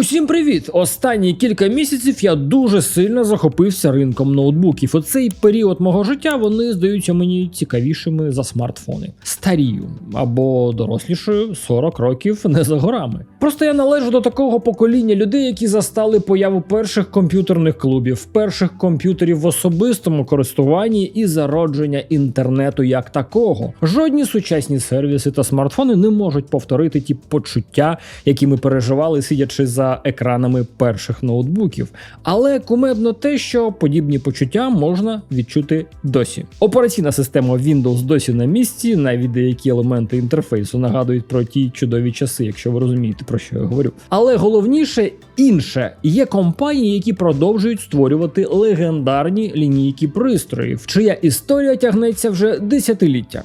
Усім привіт! Останні кілька місяців я дуже сильно захопився ринком ноутбуків. У цей період мого життя вони здаються мені цікавішими за смартфони. Старію або дорослішою 40 років не за горами. Просто я належу до такого покоління людей, які застали появу перших комп'ютерних клубів, перших комп'ютерів в особистому користуванні і зародження інтернету як такого. Жодні сучасні сервіси та смартфони не можуть повторити ті почуття, які ми переживали, сидячи за екранами перших ноутбуків. Але кумедно те, що подібні почуття можна відчути досі. Операційна система Windows досі на місці, навіть деякі елементи інтерфейсу нагадують про ті чудові часи, якщо ви розумієте про що я говорю. Але головніше інше є компанії, які продовжують створювати легендарні лінійки пристроїв, чия історія тягнеться вже десятиліття.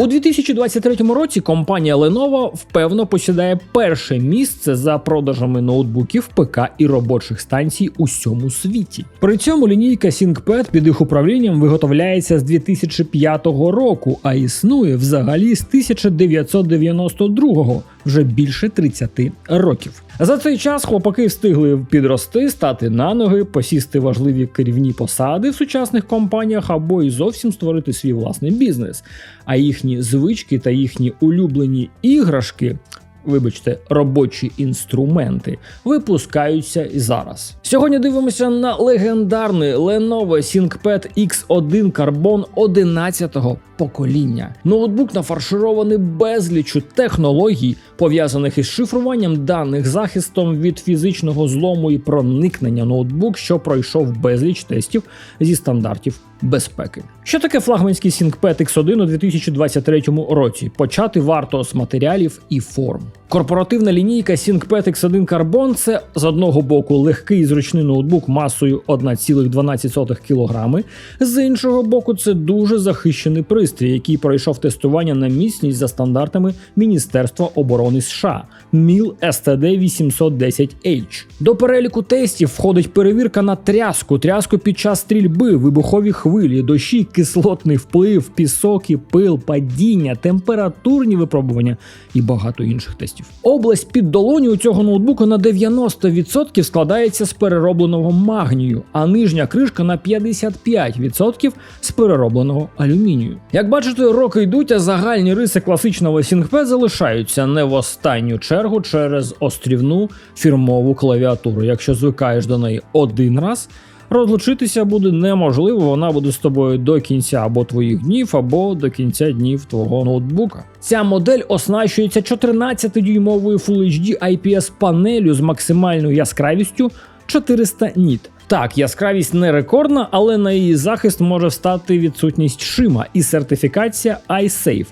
У 2023 році компанія Lenovo впевно посідає перше місце за продажами ноутбуків, ПК і робочих станцій у всьому світі. При цьому лінійка ThinkPad під їх управлінням виготовляється з 2005 року, а існує взагалі з 1992 вже більше 30 років. За цей час хлопаки встигли підрости, стати на ноги, посісти важливі керівні посади в сучасних компаніях або і зовсім створити свій власний бізнес. А їхні звички та їхні улюблені іграшки. Вибачте, робочі інструменти випускаються і зараз. Сьогодні дивимося на легендарний Lenovo ThinkPad X1 Carbon 11-го покоління. Ноутбук нафарширований безлічу технологій, пов'язаних із шифруванням даних, захистом від фізичного злому і проникнення ноутбук, що пройшов безліч тестів зі стандартів безпеки. Що таке флагманський ThinkPad X1 у 2023 році? Почати варто з матеріалів і форм. Корпоративна лінійка ThinkPad X1 Carbon – це з одного боку легкий і зручний ноутбук масою 1,12 кг, з іншого боку, це дуже захищений пристрій, який пройшов тестування на міцність за стандартами Міністерства оборони США MIL STD 810H. До переліку тестів входить перевірка на тряску, тряску під час стрільби, вибухові хвилі, дощі, кислотний вплив, пісок і пил, падіння, температурні випробування і багато інших тестів. Область під долоні у цього ноутбука на 90% складається з переробленого магнію, а нижня кришка на 55% з переробленого алюмінію. Як бачите, роки йдуть, а загальні риси класичного ThinkPad залишаються не в останню чергу через острівну фірмову клавіатуру. Якщо звикаєш до неї один раз. Розлучитися буде неможливо, вона буде з тобою до кінця або твоїх днів, або до кінця днів твого ноутбука. Ця модель оснащується 14-дюймовою Full HD IPS панелю з максимальною яскравістю 400 ніт. Так, яскравість не рекордна, але на її захист може стати відсутність шима і сертифікація iSafe.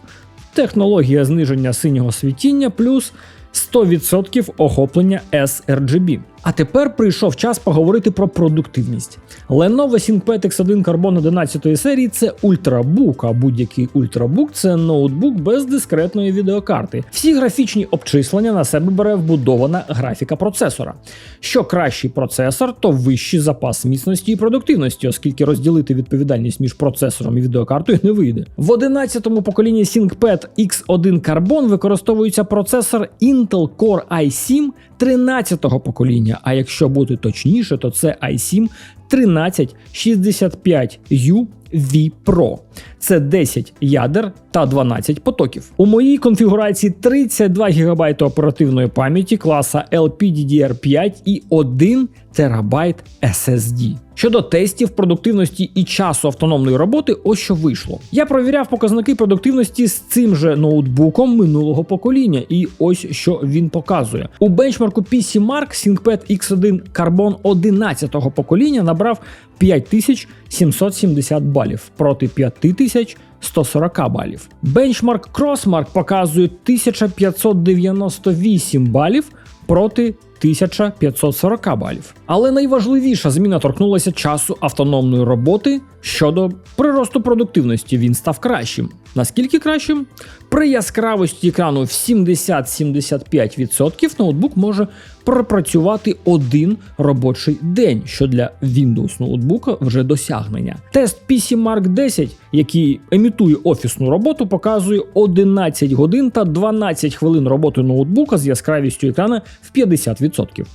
Технологія зниження синього світіння плюс 100% охоплення sRGB. А тепер прийшов час поговорити про продуктивність. Lenovo ThinkPad X1 Carbon 11 серії це ультрабук, а будь-який ультрабук це ноутбук без дискретної відеокарти. Всі графічні обчислення на себе бере вбудована графіка процесора. Що кращий процесор, то вищий запас міцності і продуктивності, оскільки розділити відповідальність між процесором і відеокартою не вийде. В 11-му поколінні ThinkPad X1 Carbon використовується процесор Intel Core i7 13-го покоління, а якщо бути точніше, то це i7 1365U V Pro. Це 10 ядер та 12 потоків. У моїй конфігурації 32 ГБ оперативної пам'яті класа LPDDR5 і 1 ТБ SSD. Щодо тестів продуктивності і часу автономної роботи, ось що вийшло. Я провіряв показники продуктивності з цим же ноутбуком минулого покоління, і ось що він показує. У бенчмарку PC Mark ThinkPad X1 Carbon 11-го покоління набрав 5770 балів проти 5140 балів. Бенчмарк Crossmark показує 1598 балів проти 1540 балів. Але найважливіша зміна торкнулася часу автономної роботи щодо приросту продуктивності. Він став кращим. Наскільки кращим? При яскравості екрану в 70-75% ноутбук може пропрацювати один робочий день, що для Windows ноутбука вже досягнення. Тест PC Mark 10, який емітує офісну роботу, показує 11 годин та 12 хвилин роботи ноутбука з яскравістю екрана в 50%.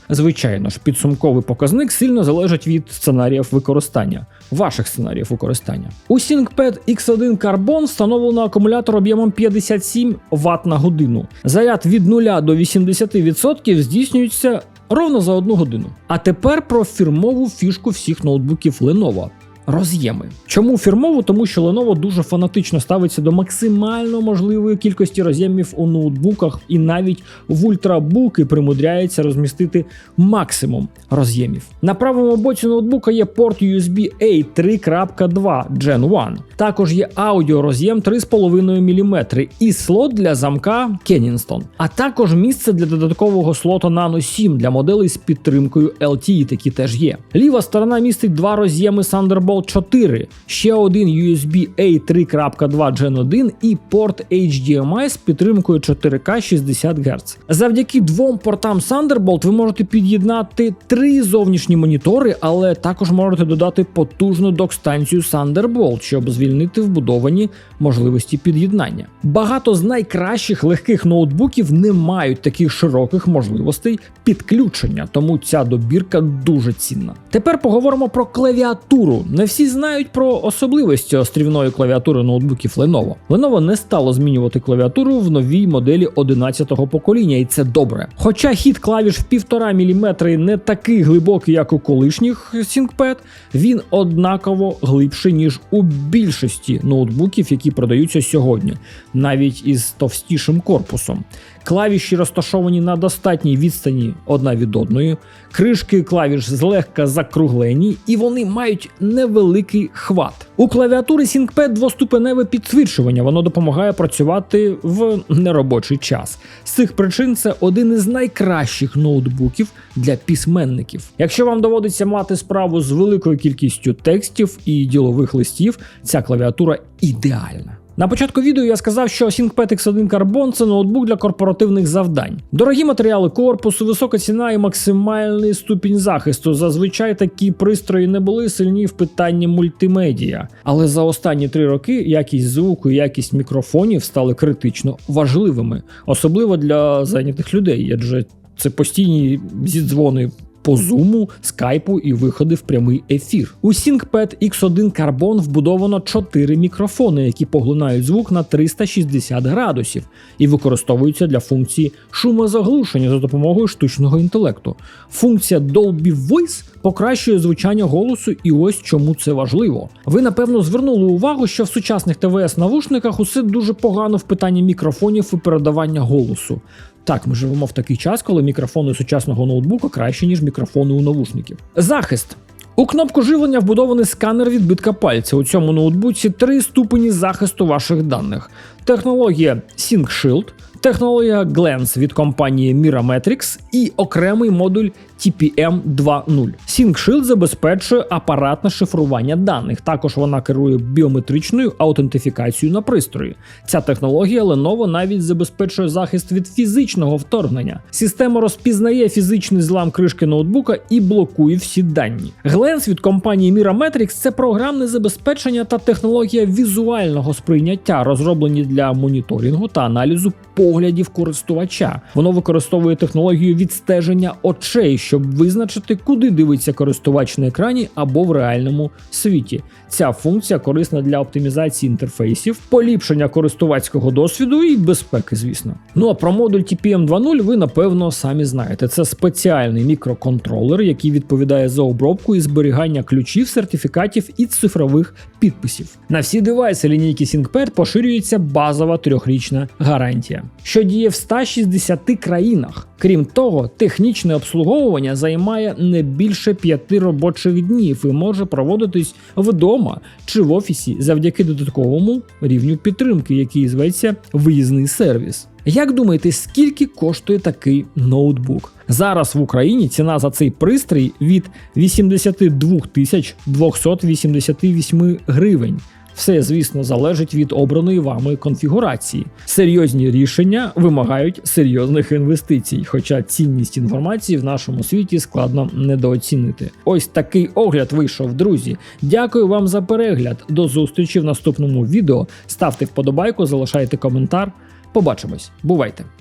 Звичайно ж, підсумковий показник сильно залежить від сценаріїв використання, ваших сценаріїв використання. У ThinkPad X1 Carbon встановлено акумулятор об'ємом 57 Вт на годину. Заряд від 0 до 80% здійснюється ровно за одну годину. А тепер про фірмову фішку всіх ноутбуків Lenovo. Роз'єми. Чому фірмово? Тому що Lenovo дуже фанатично ставиться до максимально можливої кількості роз'ємів у ноутбуках, і навіть в ультрабуки примудряється розмістити максимум роз'ємів. На правому боці ноутбука є порт USB A 3.2 Gen 1. Також є аудіороз'єм 3,5 мм і слот для замка Kensington. А також місце для додаткового слота Nano 7 для моделей з підтримкою LTE, такі теж є. Ліва сторона містить два роз'єми Thunderbolt 4, ще один USB A 3.2 Gen 1 і порт HDMI з підтримкою 4К 60 Гц. Завдяки двом портам Thunderbolt ви можете під'єднати три зовнішні монітори, але також можете додати потужну док-станцію Thunderbolt, щоб звільнити вбудовані можливості під'єднання. Багато з найкращих легких ноутбуків не мають таких широких можливостей підключення, тому ця добірка дуже цінна. Тепер поговоримо про клавіатуру. Не всі знають про особливості острівної клавіатури ноутбуків Lenovo. Lenovo не стало змінювати клавіатуру в новій моделі 11-го покоління, і це добре. Хоча хід клавіш в 1,5 мм не такий глибокий, як у колишніх ThinkPad, він однаково глибший, ніж у більшості ноутбуків, які продаються сьогодні, навіть із товстішим корпусом. Клавіші розташовані на достатній відстані одна від одної, кришки клавіш злегка закруглені, і вони мають невеликий хват. У клавіатури ThinkPad двоступеневе підсвічування, воно допомагає працювати в неробочий час. З цих причин це один із найкращих ноутбуків для письменників. Якщо вам доводиться мати справу з великою кількістю текстів і ділових листів, ця клавіатура ідеальна. На початку відео я сказав, що ThinkPad X1 Carbon це ноутбук для корпоративних завдань. Дорогі матеріали корпусу, висока ціна і максимальний ступінь захисту. Зазвичай такі пристрої не були сильні в питанні мультимедіа. Але за останні три роки якість звуку і якість мікрофонів стали критично важливими, особливо для зайнятих людей, адже це постійні зідзвони по зуму, скайпу і виходи в прямий ефір. У ThinkPad X1 Carbon вбудовано 4 мікрофони, які поглинають звук на 360 градусів і використовуються для функції шумозаглушення за допомогою штучного інтелекту. Функція Dolby Voice покращує звучання голосу, і ось чому це важливо. Ви напевно звернули увагу, що в сучасних ТВС-навушниках усе дуже погано в питанні мікрофонів і передавання голосу. Так, ми живемо в такий час, коли мікрофони сучасного ноутбука краще, ніж мікрофони у навушників. Захист. У кнопку живлення вбудований сканер відбитка пальця. У цьому ноутбуці три ступені захисту ваших даних. Технологія SyncShield, технологія Glance від компанії Mirametrix і окремий модуль TPM 2.0. SyncShield забезпечує апаратне шифрування даних. Також вона керує біометричною аутентифікацією на пристрої. Ця технологія Lenovo навіть забезпечує захист від фізичного вторгнення. Система розпізнає фізичний злам кришки ноутбука і блокує всі дані. Glance від компанії Mirametrix – це програмне забезпечення та технологія візуального сприйняття, розроблені для моніторингу та аналізу поглядів користувача. Воно використовує технологію відстеження очей, щоб визначити, куди дивиться користувач на екрані або в реальному світі. Ця функція корисна для оптимізації інтерфейсів, поліпшення користувацького досвіду і безпеки, звісно. Ну а про модуль TPM 2.0 ви напевно самі знаєте. Це спеціальний мікроконтролер, який відповідає за обробку і зберігання ключів, сертифікатів і цифрових підписів. На всі девайси лінійки ThinkPad поширюється базова трьохрічна гарантія, що діє в 160 країнах. Крім того, технічне обслуговування займає не більше п'яти робочих днів і може проводитись вдома чи в офісі завдяки додатковому рівню підтримки, який зветься виїзний сервіс. Як думаєте, скільки коштує такий ноутбук? Зараз в Україні ціна за цей пристрій від 82 тисяч 288 гривень. Все, звісно, залежить від обраної вами конфігурації. Серйозні рішення вимагають серйозних інвестицій, хоча цінність інформації в нашому світі складно недооцінити. Ось такий огляд вийшов, друзі. Дякую вам за перегляд. До зустрічі в наступному відео. Ставте вподобайку, залишайте коментар. Побачимось, бувайте!